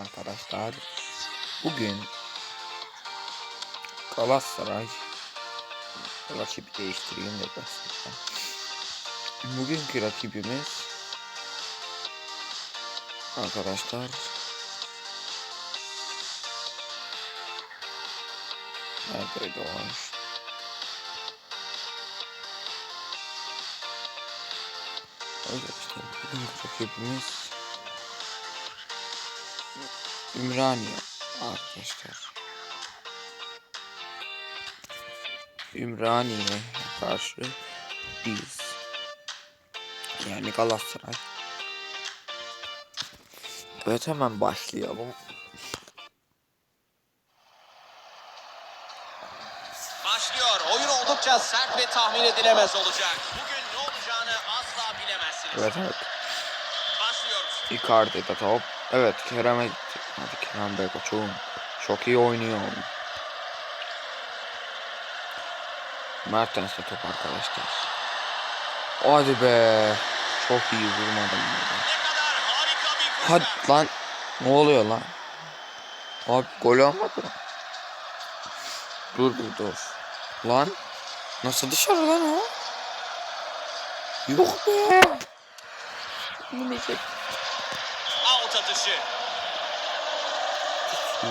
Arkadaşlar bugün Galatasaray rakip değiştireyim de göstereyim. Bugünkü rakibimiz arkadaşlar Neredeydi o iş? Öyle işte bugünkü rakibimiz Ümraniye arkadaşlar. Ümraniye karşı biz yani Galatasaray. Evet hemen başlayalım. Başlıyor. Oyun oldukça sert ve tahmin edilemez olacak. Bugün ne olacağını asla bilemezsiniz. Evet evet. Başlıyoruz. Icardi'de top. Evet Kerem'e gitti. Hadi Kerem Bey koçum. Çok iyi oynuyor. Mertens'te top arkadaşlar. Hadi be. Çok iyi vurmadım. Hadi lan. Ne oluyor lan? Abi gol olmadı. Dur dur dur. Lan. Nasıl dışarı lan o? Yok be. Ne? Out atışı. Ee,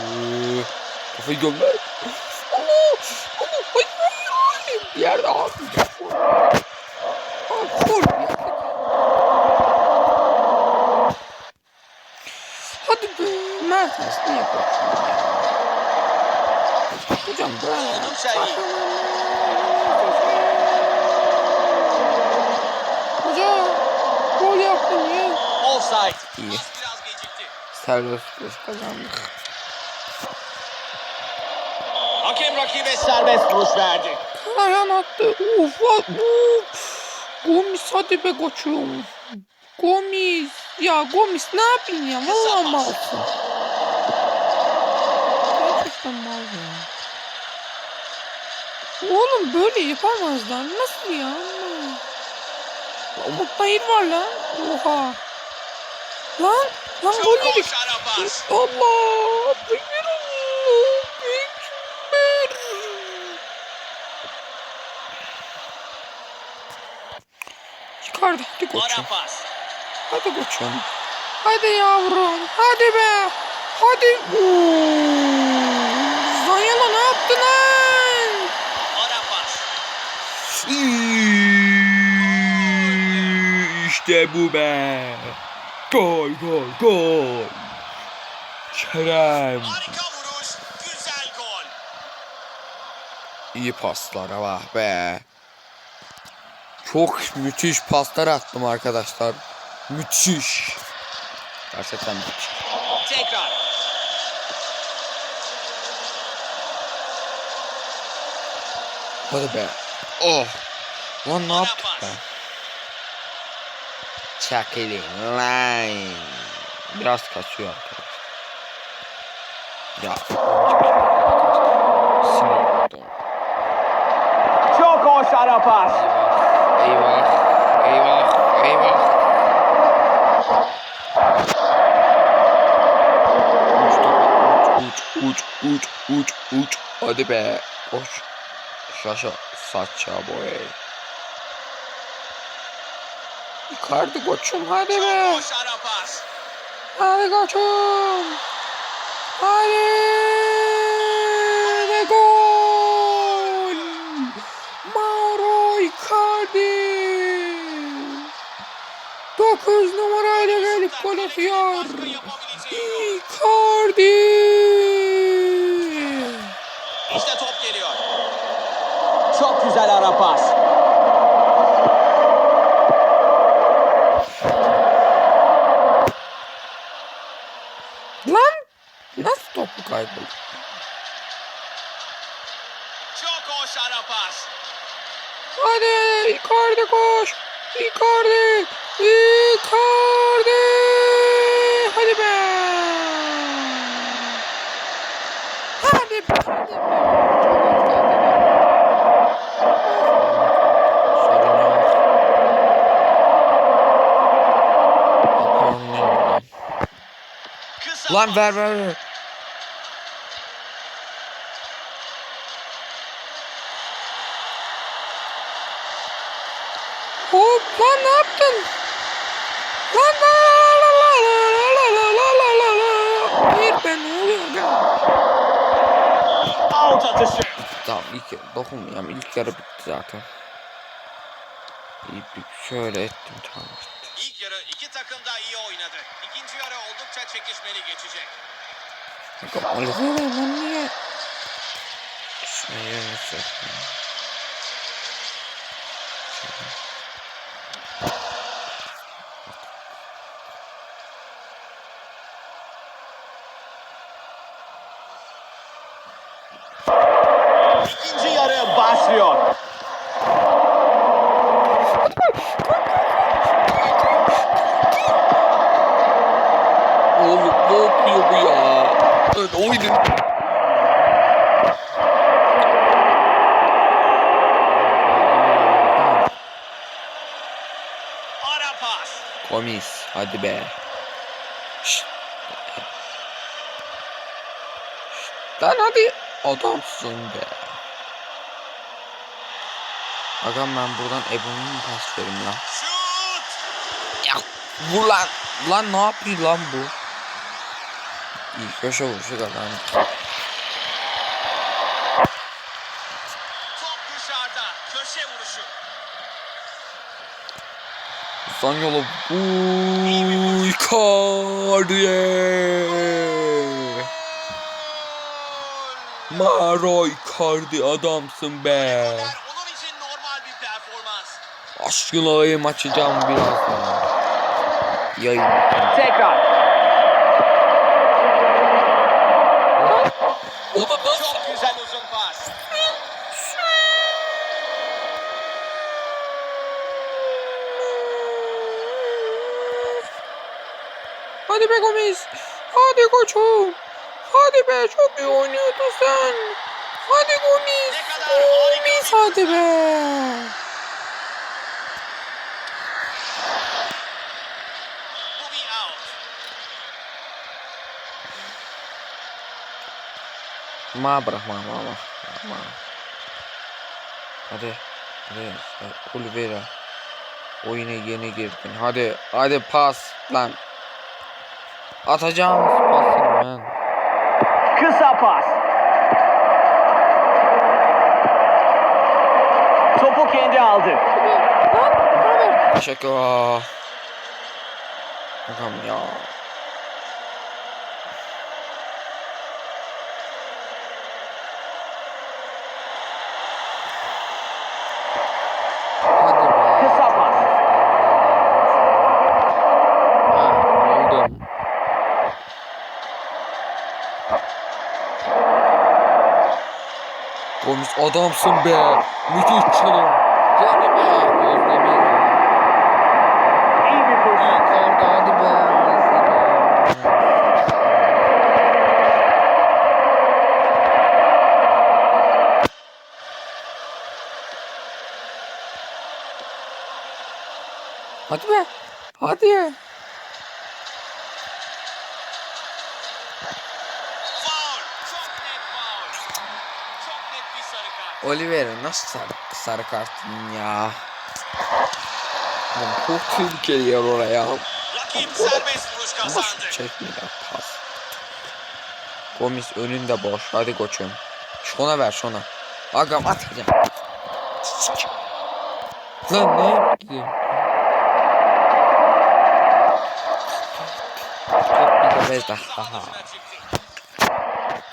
Kafayı gönder. Allah! Allah! Hayır hayır hayır! Bir yerde abi. Abi gol. bir yerde. Hadi be. Mertens ne yapıyorsun? Hocam böyle. Oldukça iyi. Hocam. Gol yaptın ya. Offside. İyi. Serbest vuruş kazandık. Hakem rakibe serbest vuruş verdi. Ayağın attı. Uf, uf. Gomis hadi be koçum. Gomis. Ya Gomis ne yapayım ya? Valla malsın. Gerçekten mal ya. Oğlum böyle yapamazlar. Nasıl ya? Umut Nayır var lan. Oha. Lan. Lan Çok ara pas. Allah. Ekber Allah. Ekber. Çıkardı. Hadi koçum. Hadi koçum. Hadi yavrum. Hadi be. Hadi. Zanyala ne yaptın lan? İşte bu be. Gol gol gol. Kerem. Harika vuruş. Güzel gol. İyi paslar ama be. Çok müthiş paslar attım arkadaşlar. Müthiş. Gerçekten müthiş. Tekrar. Hadi be. Oh. Lan ne yaptık be? Çakilin lan. Biraz kaçıyor arkadaşlar. Ya. Sinir oldum. Çok hoş ara pas. Eyvah. Eyvah. Eyvah. Uç topa. Uç uç uç uç uç. Hadi be. Koş. Şaşa. Saça boy. Icardi koçum hadi be. hoş ara pas. Hadi koçum. Hadi. Ve gol. Mauro Icardi. 9 numarayla gelip gol atıyor. Icardi. İşte top geliyor. Çok güzel ara pas. Lan nasıl topu kayboldu? Çok hoş ara pas. Hadi Icardi koş. Icardi. Icardi. Hadi be. Hadi be. Hadi be. Lan ver ver ver. Yaptın? Lan la la la la la la la la la la. Hayır ben ne oluyor ya? Out atışı. Tamam ilk yarı dokunmayayım. İlk yarı bitti zaten. İyi bir şöyle ettim tamam bitti. İlk yarı iki takım da iyi oynadı. İkinci yarı oldukça çekişmeli geçecek. Bakalım Oliveira lan niye? Şunu yerine sokma. İkinci yarı başlıyor. Oğlum ne yapıyor bu ya? Evet oyunu. Ara pas. Komis hadi be. Şşt. Şşt, Lan hadi adamsın be. Agam ben buradan Ebon'un mu pas vereyim lan? Ya vur lan. Lan ne yapıyor lan bu? İyi köşe vuruşu kazandı. Zanyolu Uy Kardiye Maroy Kardi adamsın be. Aşkın olayım açacağım birazdan Yayın. Tekrar. O da Hadi be Gomez. Hadi koçum. Hadi be çok iyi oynuyordun sen. Hadi Gomez. Ne kadar harika Gomez bir hadi be. Ma bırakma ma ma. ma. Hadi. Hadi. Oliveira. Oyuna yeni girdin. Hadi. Hadi pas lan. Atacağım pasını ben. Kısa pas. Topu kendi aldı. Teşekkür. Bakalım ya. Hadi be. Kısa pas. Ha, aldım. Gomis adamsın be. Müthiş çalım. Hadi be. Özdemir. İyi bir fırsat. Yukarıda hadi be. Hadi be. Hadi. Oliveira nasıl sarı, sarı kart yiyin ya? Oğlum çok tehlikeli yer oraya. Rakip serbest vuruş Nasıl kazandı. çekmiyor pas. Gomis önünde boş. Hadi koçum. Şuna ver şuna. Agam atacağım. Lan ne yaptın? Top bir de çıktı.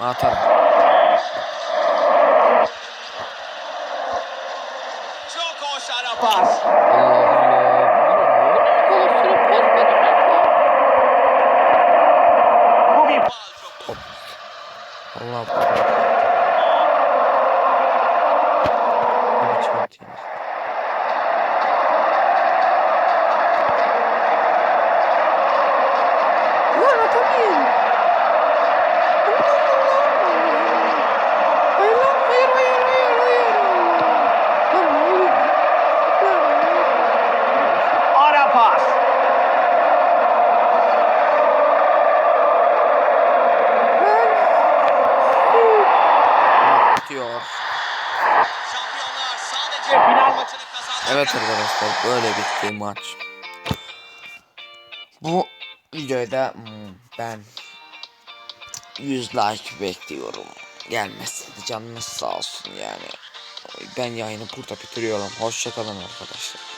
Atarım. paz. Evet arkadaşlar böyle bitti maç. Bu videoda hmm, ben 100 like bekliyorum. Gelmesi de canınız sağ olsun yani. Ben yayını burada bitiriyorum. Hoşçakalın arkadaşlar.